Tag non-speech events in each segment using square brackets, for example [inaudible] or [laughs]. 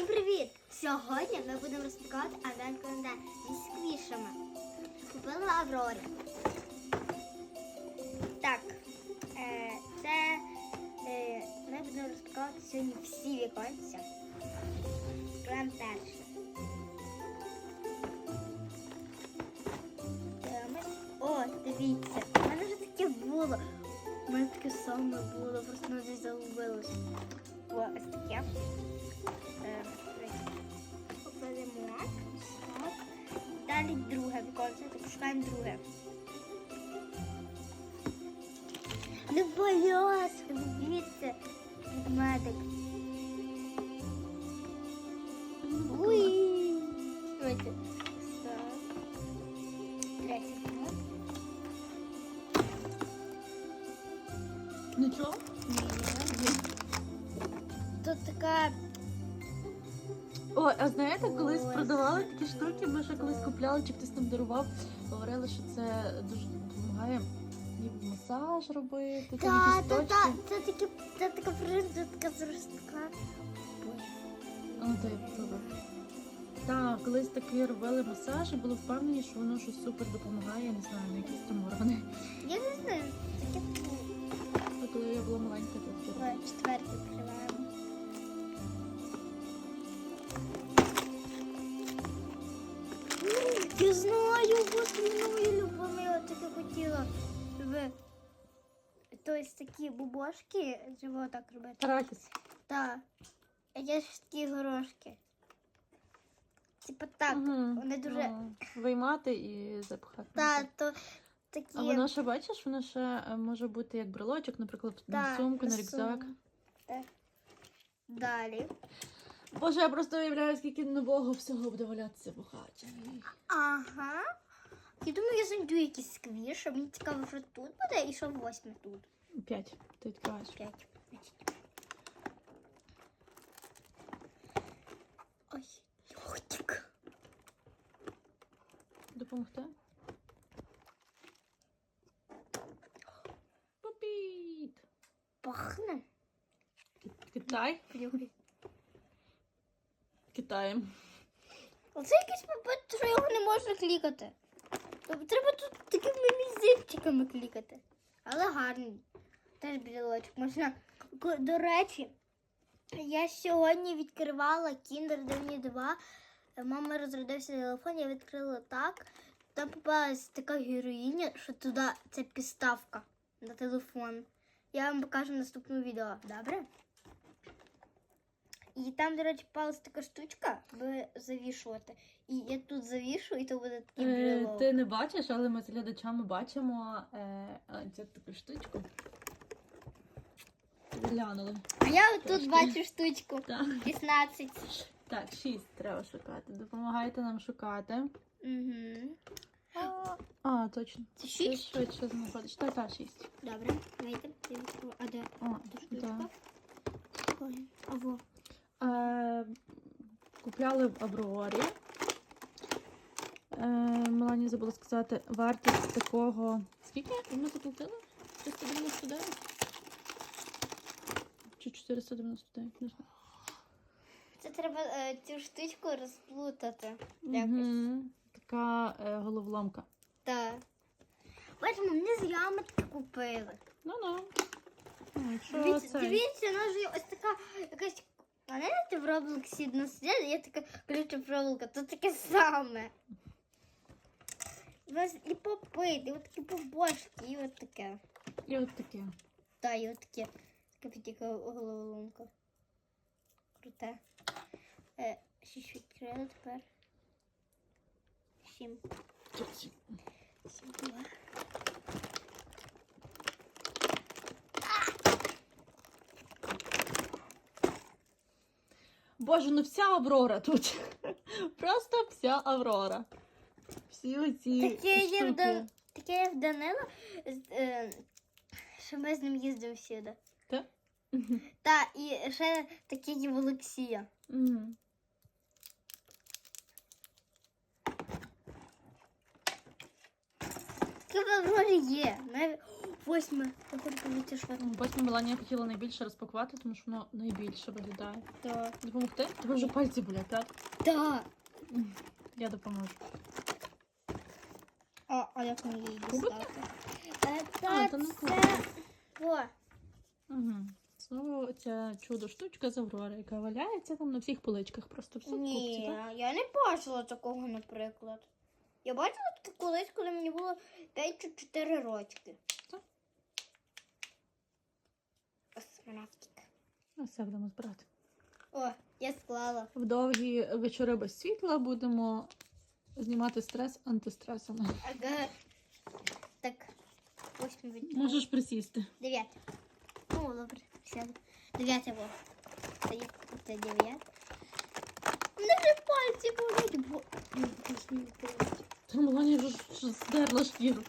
Всім привіт! Сьогодні ми будемо розпаковувати адвент календар зі сквішами. Купила Аврорі. Так, е, це е, ми будемо розпаковувати сьогодні всі віконця. Відкриваємо перше. О, дивіться, у мене вже таке було. У мене таке саме було, просто воно десь загубилось. О, ось таке. Покладемо. Так. Далі друге так шукаємо друге. Не боюсь, дивіться, медик. А знаєте, колись продавали такі штуки, ми ще колись купляли, чи хтось нам дарував, говорили, що це дуже допомагає ніби масаж робити, Та, та, та, це таке, це така фриза, така зростка. Ну, та й добре. Так, колись такі робили масаж і були впевнені, що воно щось супер допомагає, я не знаю, на якісь там органи. Я не знаю, таке А коли я була маленька, то четверте хотіла. Ви. Тобто такі бубошки, чого так робити? Арахіс. Так. А є ж такі горошки. Типа так, Мгм. вони дуже. Ну, виймати і запхати. Та, то такі. А воно ще бачиш, воно ще е, може бути як брелочок, наприклад, на сумку, на на рюкзак. сумку. Далі. Боже, я просто уявляю, скільки нового всього буде валятися в хаті. Ага. Я думаю, я знайду якийсь сквіш, а мені цікаво, що тут буде і що восьме тут. П'ять. Ти відкриваєш. П'ять. Ой, льотик. Допомогти? Попіт! Пахне. Китай? Китаєм. Оце якийсь папет, що його не можна клікати. Тобто Треба тут такими мізинчиками клікати. Але гарний. Теж брілочок. Можна. До речі, я сьогодні відкривала Kinder Dini 2. Мама розрядився телефон, я відкрила так. Там попалась така героїня, що туди це підставка на телефон. Я вам покажу в наступному відео, добре? І там, до речі, попалась така штучка, аби завішувати. І я тут завішу, і то буде такий Е, брелок. ти не бачиш, але ми з глядачами бачимо е, а, цю таку штучку. Глянули. А я тут Трошки. бачу штучку. Так. 16. так, шість треба шукати. Допомагайте нам шукати. Угу. А, точно. Це Ти 6? швидше знаходиш. Та, та, шість. Добре, давайте. Я. А де? О, Де штучка? Ой. Е, купляли в Аврорі. Е, Мелані забула сказати, вартість такого. Скільки ми заплатили? 399? Чи 499? Не знаю. Це треба е, цю штучку розплутати. Мгм. Така е, головоломка. Так. Бачимо, ми таке купили. Ну ну. Ну, якщо Дивіться, це- дивіться, вона ж є ось така якась. А знаєте, в Роблоксі одна сидять, є така колюча проволока, то таке саме. У нас і попити, і от такі побочки, і от таке. І от таке. Та, і от таке. Така підіка головоломка. Круте. Е, шість відкрили тепер. Сім. Сім два. Боже, ну вся Аврора тут. [laughs] Просто вся Аврора. Всі оці Таке є, в штуки. Дан... таке є в Данила, з- е, що ми з ним їздимо всюди. Та? Та, і ще таке є в Олексія. Мгм. Таке Аврорі є. Восьме. Я хочу подивитися, що там. Восьме Меланія хотіла найбільше розпакувати, тому що воно найбільше виглядає. Так. Допомогти? Тебе вже пальці болять, так? Так. Я допоможу. А, а як мені її дістати? Е, А, Та це... О, Угу. Знову ця чудо штучка з Аврори, яка валяється там на всіх поличках, просто в ні, так? я не бачила такого, наприклад. Я бачила таке колись, коли мені було 5 чи 4 рочки. Так. Космонавтика. Ну, все будемо збирати. О, я склала. В довгі вечори без світла будемо знімати стрес антистресами. Ага. Так, восьме від... Можеш присісти. Дев'яте. О, добре, сяду. Дев'яте було. Це, є- це дев'яте. Мене вже пальці болять, бо... Ні, якось не болять. Та Меланія вже ж здерла шкіру.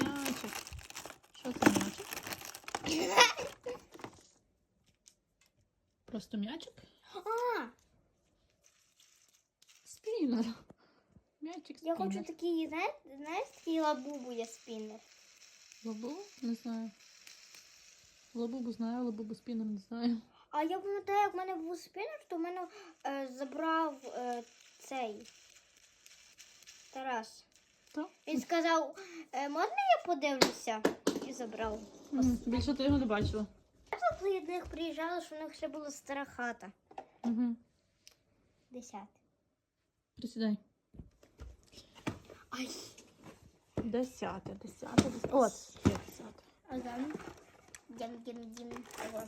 М'ячик. Що це м'ячик? [laughs] Просто м'ячик? Я хочу такий, знаєш, знаєш, такий лабубу я спіннер. Лабубу? Не знаю. Лабубу знаю, лабубу спінер не знаю. А я пам'ятаю, як в мене був спіннер, то в мене е, забрав е, цей Тарас. То? Він сказав, е, можна я подивлюся? І забрав. Мгм. Більше ти його не бачила. Я коли до них приїжджала, що в них ще була стара хата. Угу. Десяте. Присідай. Ай. Десяте, десяте, десяте. От, є десяте. Ага. Дім, дім, дім. Ого.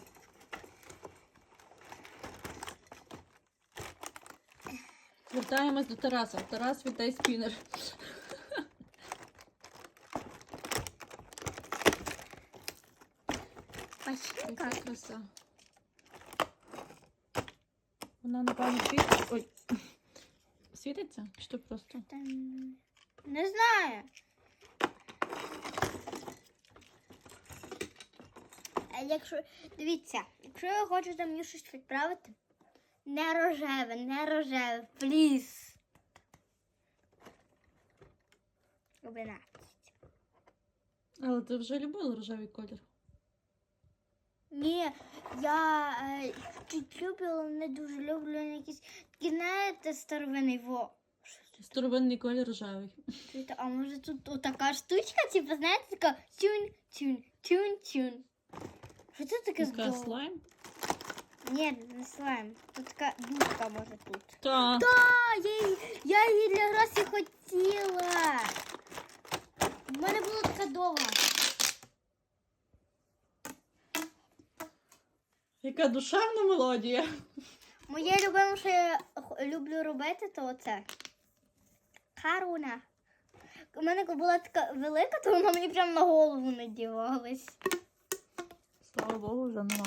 Вертаємось до Тараса. Тарас, віддай спінер. Яка краса. Вона, напевно, світить. Ой. [clears throat] Світиться? Чи то просто? Там... Не знаю. А якщо дивіться, якщо ви хочете мені щось відправити, не рожеве, не рожеве, пліз. Одинадцять. Але ти вже любила рожевий колір. Ні, я е, чуть люблю, але не дуже люблю якісь такі, знаєте, старовинний во. Старовинний колір рожевий. Чуєте, а може тут отака штучка, типу, знаєте, така тюн, тюн, тюн, тюн. Що це таке здорово? слайм? Ні, не слайм. Тут така дудка може тут. Та. А, я її, я її для Гросі хотіла. В мене була така довга. Яка душевна мелодія. Моє любиме, що я х- люблю робити, то оце. Харуна. У мене була така велика, то вона мені прямо на голову надівалась. Слава Богу, вже нема.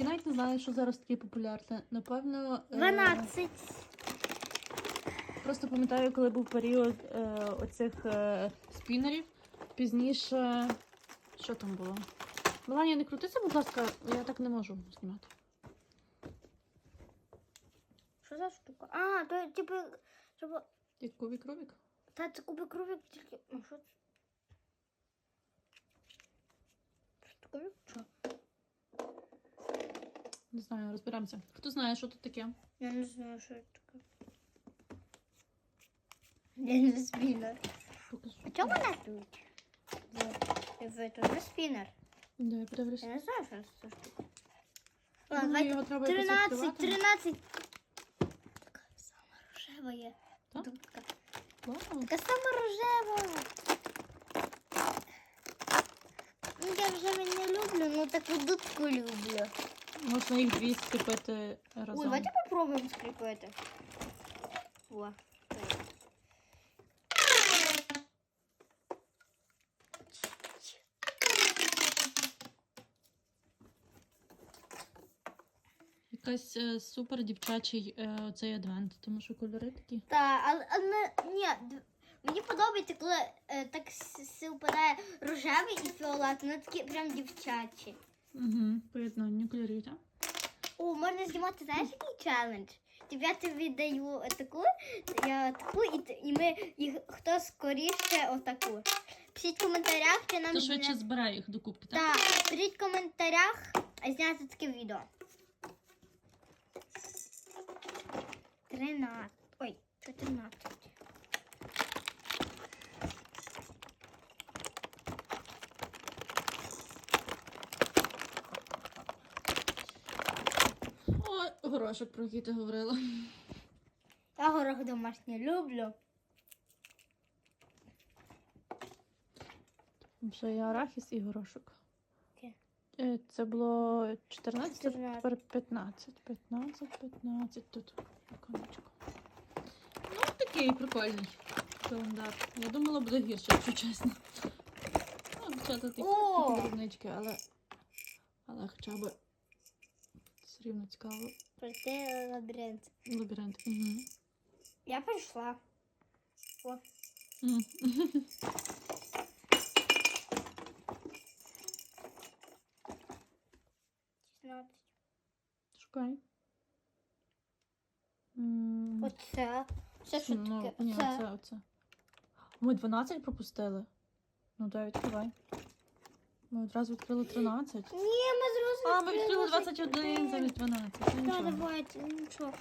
Я навіть не знаю, що зараз таке популярне. Напевно, е, 12. просто пам'ятаю, коли був період е, оцих е, спінерів. Пізніше. Що там було? Меланія, не крутися, будь ласка, я так не можу знімати. Що за штука? А, то типу, щоб... Як кубик Рубік? Та це кубик Рубік тільки. Ну, що це? Що кубик? Що? Не знаю, розберемося. Хто знає, що тут таке? Я не знаю, що це таке. Я не спінер. А чого вона тут? Не спінер. Давай подивлюся. Я не знаю, що це за штука. Я Ладно, думаю, давайте його треба якось 13, відкривати. 13. Така сама рожева є. Так? Дудка. Вау. Така сама рожева. Ну, я вже не люблю, ну таку дудку люблю. Можна їх дві скріпити разом. Ой, давайте попробуємо скріпити. О. Якась е, супер дівчачий е, цей адвент, тому що кольори такі. Та, але, але ні, мені подобається, коли е, так совпадає рожевий і фіолетовий, вони такі прям дівчачі. Угу. Поєднання кольорів, так? О, можна знімати, знаєш, який челендж? Я тобі даю таку, я таку, і, і ми їх хто скоріше отаку. Пишіть в коментарях, чи нам То швидше збирай їх до кубки, так? Так, пишіть в коментарях зняти таке відео. 13. Ой, 14. Ой, горошок, про який ти говорила. Я горох домашній люблю. Вже є арахіс і горошок. Е, Це було 14, 14. тепер 15. 15, 15 тут. Віконечко. Ну, такий прикольний календар. Я думала, буде гірше, якщо чесно. Ну, дівчата такі дрібнички, але, але хоча б все рівно цікаво. Пройти лабіринт. Лабіринт. Угу. Я прийшла. О, [laughs] М. 16. Шукай. М, Оце. Це що ну, таке? Ні, Оце. оце, оце. Ми 12 пропустили. Ну, дай відкривай. Ми одразу відкрили 13. Ні, ми зразу А, ми відкрили 21 замість 12. Ну, Так, нічого. давайте, ну нічого.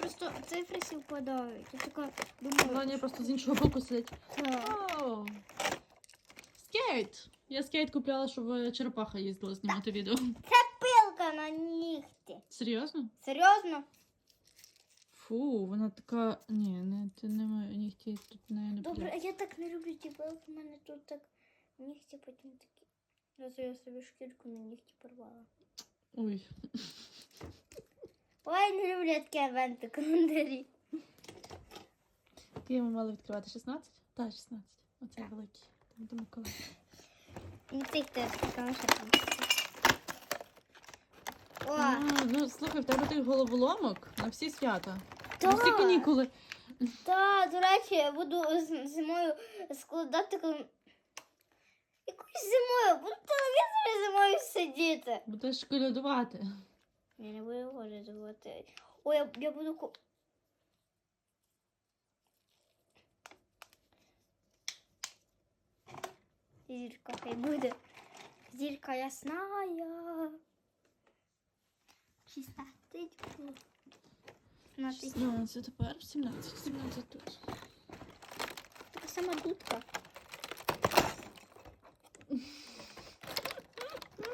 Просто цифри співпадають. Я така думаю. Ваня просто з іншого боку сидить. Так. Оу. Скейт! Я скейт купляла, щоб е, черепаха їздила знімати відео. Пилка на. Серйозно? Серйозно? Фу, вона така. Ні, не, ти не має нігті тут не, не Добре, а я так не люблю ті пилки. У мене тут так нігті потім такі. Раз я собі шкірку на нігті порвала. Ой. Ой, не люблю такі адвенти календарі. Які ми мали відкривати 16? Так, 16. Оце великий. Там до Миколая. І цих теж тому що там. О, А, ну слухай, в тебе той головоломок на всі свята. Так. На всі канікули. Та, до речі, я буду зимою складати. Якусь зимою, буду телевізорі зимою сидіти. Будеш колядувати. Я не буду говорити. Ой, я, я буду. Зірка хай буде. Зірка ясная. 16 було. 16. 16 тепер, 17, 17 тут. Така сама дудка.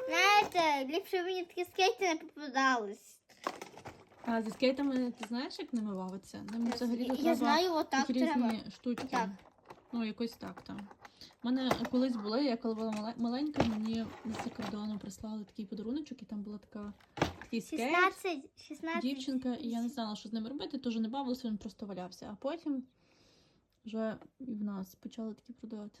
Знаєте, ліпше мені такі скейти не попадались. А зі скейтами ти знаєш, як ними бавитися? Ними взагалі я, треба знаю, отак такі треба. різні штучки. Так. Ну, якось так там. У мене колись були, я коли була мале- маленька, мені з-за кордону прислали такий подаруночок, і там була така такий скейт. 16, 16. Дівчинка, і я не знала, що з ними робити, теж не бавилася, він просто валявся. А потім вже і в нас почали такі продавати.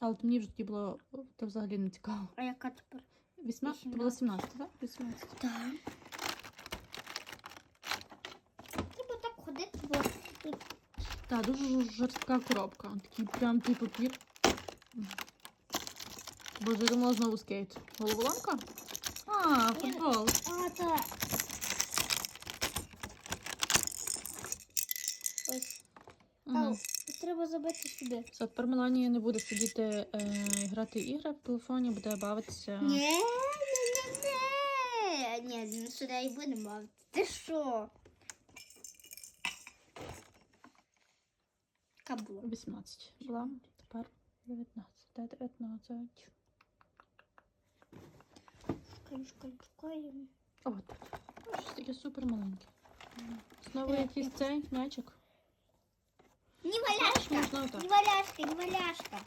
Але мені вже тоді було то взагалі не цікаво. А яка тепер? 18, це було 17, так? 18. Так. Треба так ходити, бо Так, дуже жорстка коробка. Такий прям той папір. Боже, я думала знову скейт. Головоломка? А, футбол. А, так. Ось. Ау, треба забити сюди. Все, тепер Меланія не буде сидіти е, грати ігри в телефоні, буде бавитися. Ні, ні, ні, ні. Ні, ну сюди і будемо бавити. Ти що? Яка була? 18 була, тепер 19. Де 19? Шукаємо, шукаємо, щось таке супер маленьке. Знову якийсь цей м'ячик. Не валяшка. Можна отак. Не валяшка, не валяшка.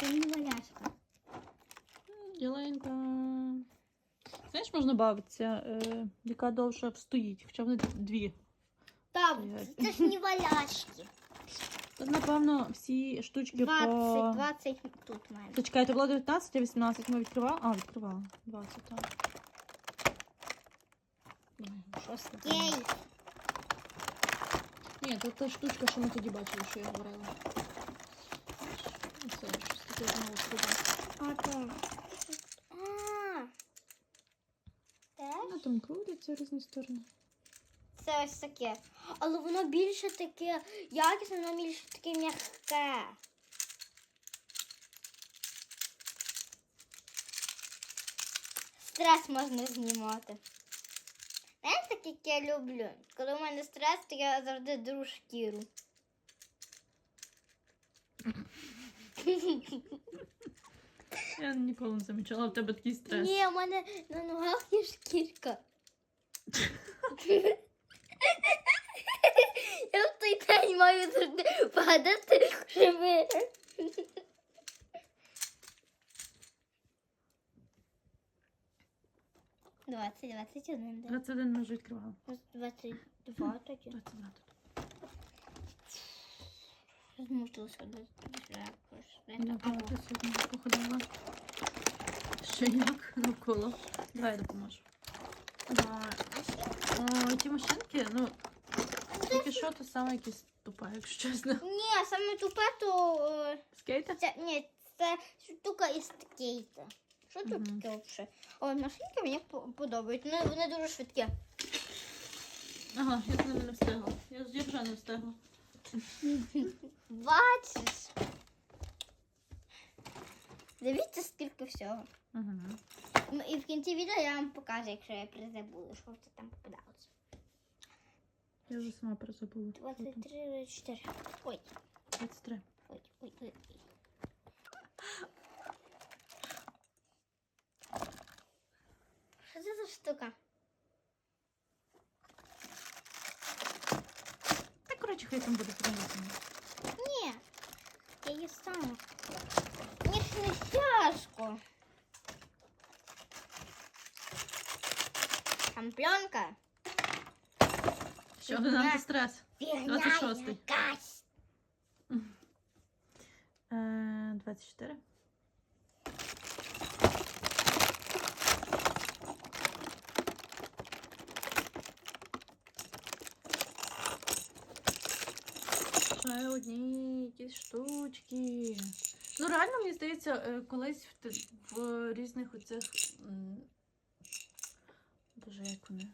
Це не валяшка. Ялинка. Знаєш, можна бавитися, е, яка довше встоїть, хоча вони дві. Там, Стоять. це ж не валяшки. Тут, напевно, всі штучки 20, по. 20 тут маємо. Та чекайте, було 19, а 18 ми відкривали. А, відкривали. 20, так. Ой, Шосте. Єй. Ні, це та штучка, що ми тоді бачили, що я говорила. Це щось таке знову сюди. А, там. А. Воно Теж? там крутиться. розходяться в різні сторони. Це ось таке. Але воно більше таке якісне, воно більше таке м'яке. Стрес можна знімати. Знаєте, так як я люблю. Коли у мене стрес, то я завжди дру шкіру. Я ніколи не замічала в тебе такий стрес. Ні, у мене на ногах є шкірка. [laughs] Я в той день маю завжди падати живе. Двадцять, двадцять один, да? 21 ми вже відкривали. Двадцять два тоді. 22 тут. Змусилася до Я багато сьогодні походила. Ще як навколо. Давай я допоможу. Давай. О, ті машинки, ну, тільки що, [laughs] то саме якісь тупа, якщо чесно. Ні, саме тупе, то Скейти? Це, ні, це штука із скейта. Що тут Мгм. таке взагалі? Ой, машинки мені по- подобаються. Вони, вони дуже швидкі. Ага, я туди не встигла. Я, я вже не встигла. Бачиш? Дивіться, скільки всього. Угу. Ну, і в кінці відео я вам покажу, якщо я призабула, що це там попадалося. Я вже сама прозабула. 23, 24. Ой, 23. ой, ой, ой. ой. Що це за штука? Та, коротше, хай там буде принесено. Ні, я її сама. Мені ж не тяжко. Там пленка. Ще один Фігня. антистрес. Фігня 26-й. якась. Е, 24. Ще одні якісь штучки. Ну, реально, мені здається, е, колись в, в різних оцих. Боже, як вони?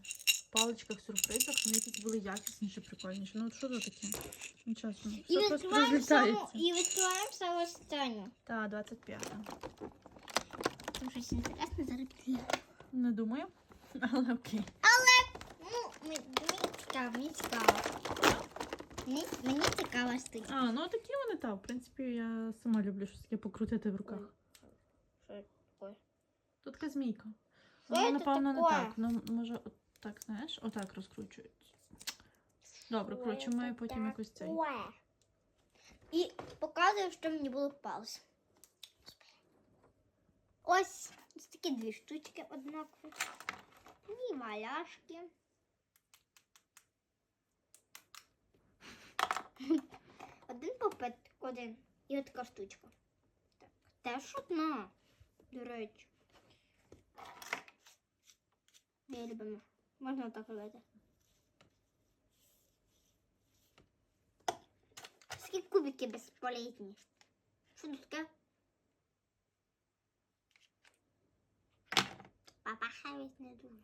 Паличках, сюрпризах, вони якісь були якісніші, прикольніші. Ну, от що це таке? Ну, чесно. І Все просто відкриваємо саму, розлітається. і відкриваємо саму останню. Так, 25. Там щось інтересне зараз. Не думаю, [laughs] але окей. Ну, мені мені цікаво, мені цікаво. Мені, мені цікава штука. А, ну такі вони так. В принципі, я сама люблю щось таке покрутити в руках. Що таке? Тут така змійка. Ну, напевно, не так. Ну, може, от так, знаєш, отак розкручують. Добре, коротше, це потім якось цей. І показую, що мені було попалося. Ось ось такі дві штучки однакові. І маляшки. Один попит, один. І от така штучка. Так, теж одна. До речі. Не любимо. Можна так робити. Скільки кубики безполезні. Що тут таке? Папа хавить не дуже.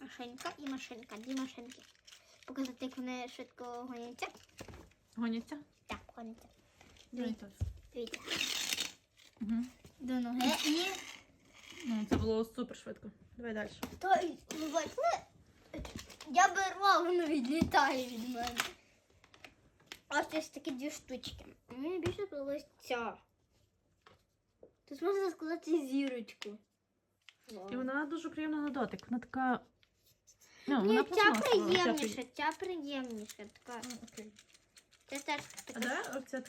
Машинка і машинка. Дві машинки. Показати, як вони швидко гоняться. Гоняться? Так, гоняться. Так. Дивіться. Угу. До ноги і Ну, це було супер швидко. Давай далі. То ви бачили? Я беру, а воно відлітає від мене. Ось ось такі дві штучки. Мені більше подобається ця. Тут можна складати зірочку. І вона дуже приємна на дотик. Вона така. Ну, Ні, вона ця пластмасова, приємніша, ця приємніша. Така. А, Окей. Це теж А така. де оця?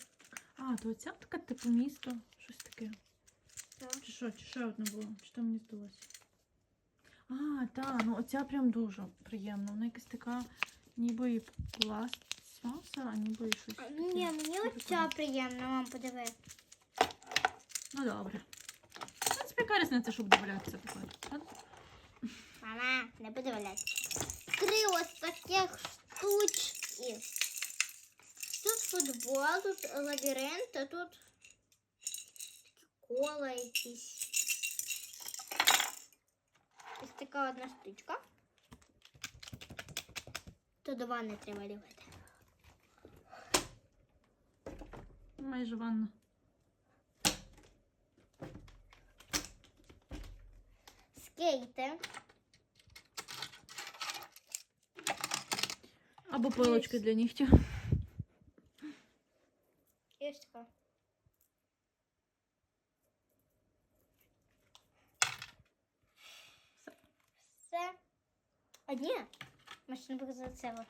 А, то оця така типу місто. Щось таке. Так. Чи що, чи ще одне було? Чи то мені здалося? А, так, ну оця прям дуже приємна. Вона якась така, ніби і пластмаса, а ніби і щось. А, таке. Ні, мені Дуже оця прикольно. приємна, мам, подиви. Ну добре. В принципі, яка різниця, щоб додаватися такою. правда? Мама, не буде валяти. Три ось таких штучки. Тут футбол, тут лабіринт, а тут такі кола якісь. ось така одна штучка. То до ванни треба ліпити. Майже ванна. Скейти. Або пилочки для нігтів. оце.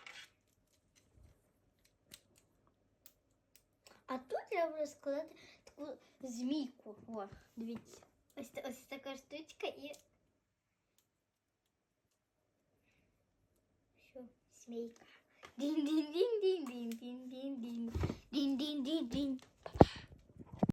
А тут я буду складати таку змійку. О, дивіться. Ось ось така штучка і. Що, змійка. Дін-дін-дін-дін-дін-дін-дін-дін. Дін-дін-дін-дін.